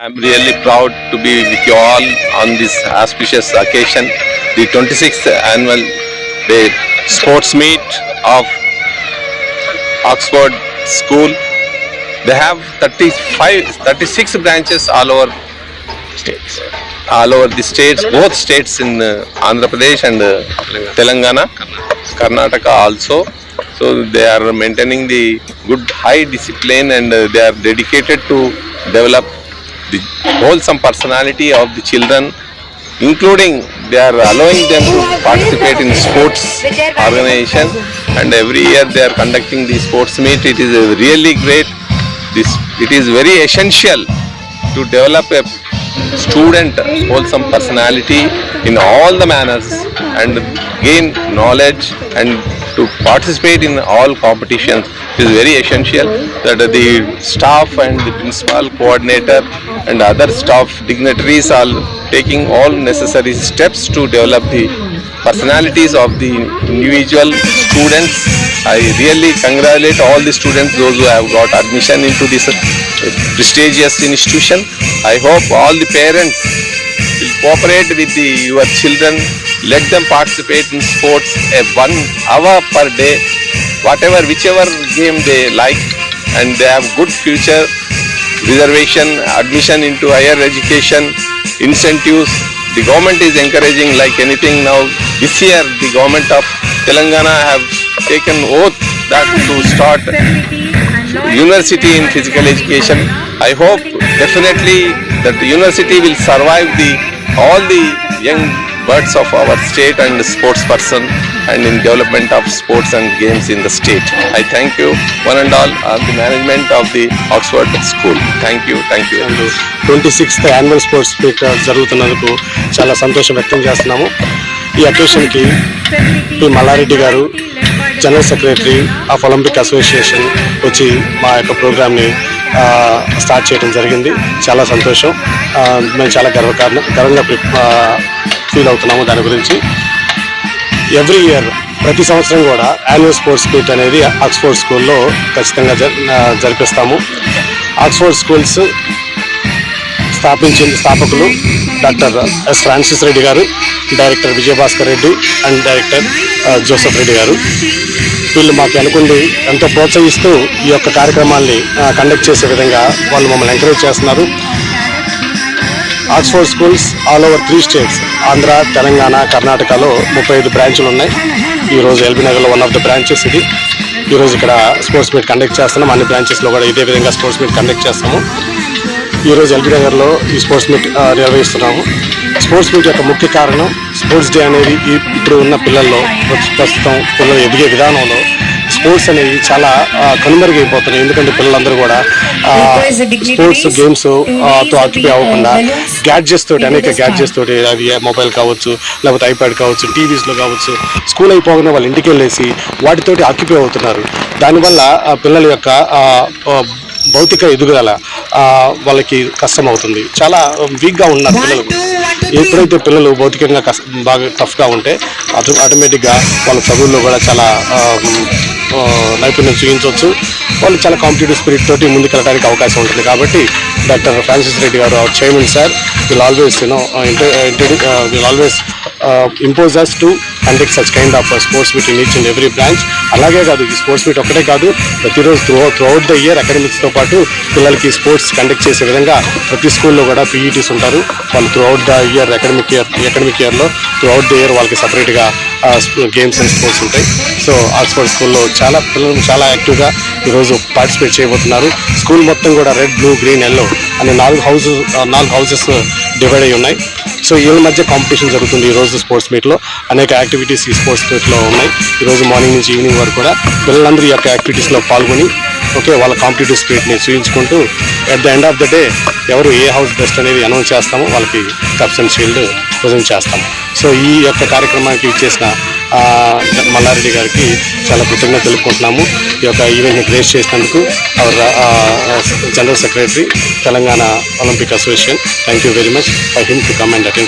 I'm really proud to be with you all on this auspicious occasion, the 26th annual day sports meet of Oxford School. They have 35, 36 branches all over states, all over the states, both states in uh, Andhra Pradesh and uh, Telangana, Karnataka also. So they are maintaining the good high discipline and uh, they are dedicated to develop the wholesome personality of the children including they are allowing them to participate in sports organization. And every year they are conducting the sports meet. It is really great. This it is very essential to develop a student wholesome personality in all the manners and gain knowledge and to participate in all competitions. Is very essential that the staff and the principal coordinator and other staff dignitaries are taking all necessary steps to develop the personalities of the individual students. I really congratulate all the students those who have got admission into this uh, prestigious institution. I hope all the parents will cooperate with the, your children let them participate in sports a one hour per day whatever whichever game they like and they have good future. Reservation admission into higher education incentives. The government is encouraging like anything now this year the government of telangana have taken oath that to start university in physical education. I hope definitely that the university will survive the all the young birds of our state and sports person and in development of sports and games in the state I thank you one and all of the management of the Oxford school thank you thank you and twenty sixth annual sports meet జరుగుతున్నందుకు చాలా సంతోషం వ్యక్తం చేస్తున్నాము. ఈ అకేషన్కి P Mallareddy గారు general secretary of Olympic association వచ్చి మా యొక్క ప్రోగ్రామ్ని స్టార్ట్ చేయడం జరిగింది. చాలా సంతోషం. మేము చాలా గర్వకారణం గర్వంగా ఫీల్ అవుతున్నాము దాని గురించి. ఎవ్రీ ఇయర్ ప్రతి సంవత్సరం కూడా యాన్యువల్ స్పోర్ట్స్ మీట్ అనేది ఆక్స్ఫోర్డ్ స్కూల్లో ఖచ్చితంగా జ- జరిపిస్తాము. ఆక్స్ఫోర్డ్ స్కూల్స్ స్థాపించిన స్థాపకులు డాక్టర్ ఎస్ ఫ్రాన్సిస్ రెడ్డి గారు director Vijayabhaskar Reddy and director Joseph Reddy గారు. వీళ్ళు మాకు అనుకుంది ఎంతో ప్రోత్సహిస్తూ ఈ యొక్క కార్యక్రమాల్ని కండక్ట్ చేసే విధంగా వాళ్ళు మమ్మల్ని ఎంకరేజ్ చేస్తున్నారు. Oxford schools all over three states Andhra Telangana కర్ణాటకలో ముప్పై ఐదు బ్రాంచులు ఉన్నాయి. ఈరోజు ఎల్బీ నగర్లో వన్ ఆఫ్ ద బ్రాంచెస్ ఇది. ఈరోజు ఇక్కడ స్పోర్ట్స్ మీట్ కండక్ట్ చేస్తున్నాం. అన్ని బ్రాంచెస్లో కూడా ఇదే విధంగా స్పోర్ట్స్ మీట్ కండక్ట్ చేస్తాము. ఈరోజు ఎల్బీ నగర్లో ఈ స్పోర్ట్స్ మీట్ నిర్వహిస్తున్నాము. స్పోర్ట్స్ మీట్ యొక్క ముఖ్య కారణం స్పోర్ట్స్ డే అనేది ఇప్పుడు ఉన్న పిల్లల్లో ప్రస్తుతం పిల్లలు ఎదిగే విధానంలో స్పోర్ట్స్ అనేవి చాలా కనుమరుగైపోతున్నాయి. ఎందుకంటే పిల్లలందరూ కూడా స్పోర్ట్స్ గేమ్స్తో ఆక్యుపై అవ్వకుండా గ్యాడ్జెట్స్ తోటి అనేక గ్యాడ్జెట్స్ తోటి అది మొబైల్ కావచ్చు లేకపోతే ఐప్యాడ్ కావచ్చు టీవీస్లో కావచ్చు స్కూల్ అయిపోగానే వాళ్ళు ఇంటికి వెళ్ళేసి వాటితోటి ఆక్యుపై అవుతున్నారు. దానివల్ల పిల్లల యొక్క భౌతిక ఎదుగుదల వాళ్ళకి కష్టం అవుతుంది చాలా వీక్గా ఉన్నారు పిల్లలు. ఎప్పుడైతే పిల్లలు భౌతికంగా కష్ట బాగా టఫ్గా ఉంటే ఆటో ఆటోమేటిక్గా వాళ్ళ చదువుల్లో కూడా చాలా నైపుణ్యం చూపించవచ్చు. వాళ్ళు చాలా కాంపిటేటివ్ స్పిరిట్ తోటి ముందుకెళ్ళడానికి అవకాశం ఉంటుంది కాబట్టి డాక్టర్ ఫ్రాన్సిస్ రెడ్డి గారు chairman sir will always you know will always impose us to conduct such kind of sports meet in each and every branch అలాగే కాదు ఈ స్పోర్ట్స్ మీట్ ఒక్కటే కాదు ప్రతిరోజు త్రూ త్రూఅవుట్ ద ఇయర్ అకాడమిక్స్తో పాటు పిల్లలకి స్పోర్ట్స్ కండక్ట్ చేసే విధంగా ప్రతి స్కూల్లో కూడా పీఈటీస్ ఉంటారు. వాళ్ళు throughout the year academic year academic ఇయర్లో త్రూఅవుట్ ద ఇయర్ వాళ్ళకి సపరేట్గా గేమ్స్ అండ్ స్పోర్ట్స్ ఉంటాయి. సో ఆక్స్ఫర్డ్ స్కూల్లో చాలా పిల్లలు చాలా యాక్టివ్గా ఈరోజు పార్టిసిపేట్ చేయబోతున్నారు. స్కూల్ మొత్తం కూడా రెడ్ బ్లూ గ్రీన్ ఎల్లో అనే నాలుగు హౌసెస్ uh, నాలుగు హౌసెస్ డివైడ్ uh, అయి ఉన్నాయి. సో వీళ్ళ మధ్య కాంపిటీషన్ జరుగుతుంది. ఈ రోజు స్పోర్ట్స్ మీట్లో అనేక యాక్టివిటీస్ ఈ స్పోర్ట్స్ మీట్లో ఉన్నాయి. ఈరోజు మార్నింగ్ నుంచి ఈవినింగ్ వరకు కూడా పిల్లలందరూ ఈ యొక్క యాక్టివిటీస్లో పాల్గొని ఓకే వాళ్ళ కాంపిటేటివ్ స్పిరిట్ని చూపించుకుంటూ at the end of the day ఎవరు ఏ హౌస్ బెస్ట్ అనేది అనౌన్స్ చేస్తామో వాళ్ళకి కప్స్ అండ్ షీల్డ్ ప్రజెంట్ చేస్తాము. సో ఈ యొక్క కార్యక్రమానికి ఇచ్చేసిన మల్లారెడ్డి గారికి చాలా కృతజ్ఞత తెలుపుకుంటున్నాము. ఈ యొక్క ఈవెంట్ని గ్రేస్ చేసినందుకు our general secretary Telangana Olympic association. Thank you very much for him to come and attend